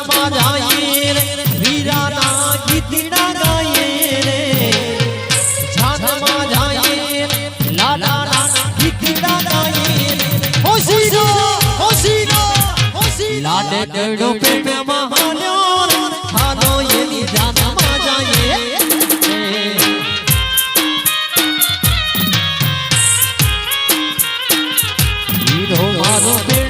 જાનમાં જાય રે, વીરાના ગીતડા ગાય રે. જાનમાં જાય લાલાના ગીતડા ગાય રે. હોશીનો હોશીનો હોશી લાડે કડો પ્રેમમાં હાલ્યો રે હાલો એની જાનમાં જાય હીરો મારો પ્રેમમાં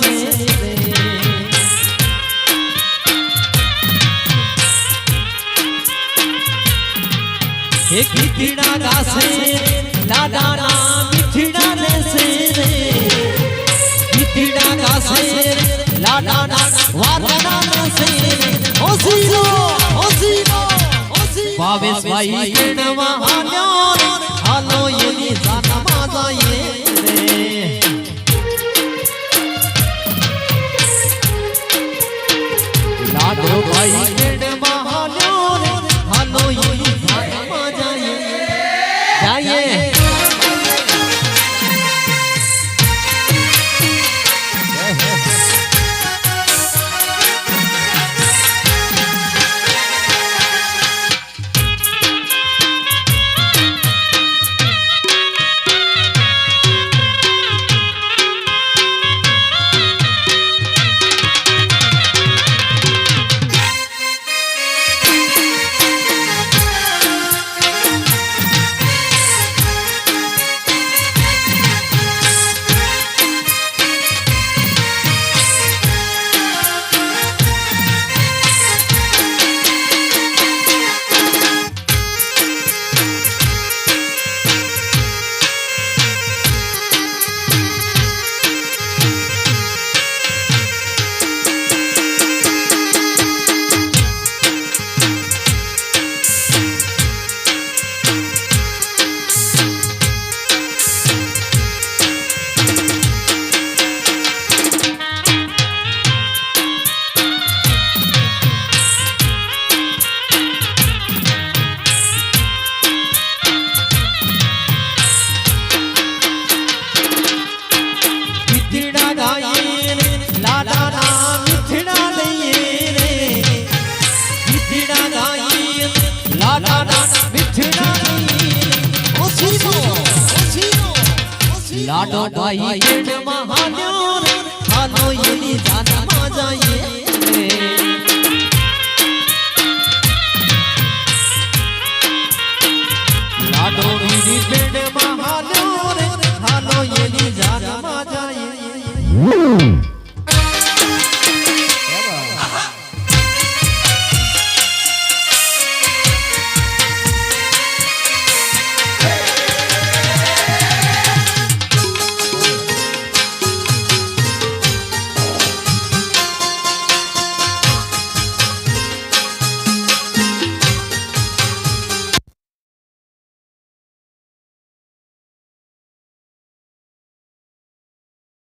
તેડા ગાશે રે હે કીધડા ગાશે દાદાના મીઠડા લેશે રે. કીધડા ગાશે લાડાના વારડા લેશે રે. ઓસીનો ઓસીનો ભાવેશ ભાઈ કેણવા yeah. લાડો ભાઈ પ્રેમમાં હાલ્યો હાલો એની જાનમાં જઈએ. લાડો એની જઈએ.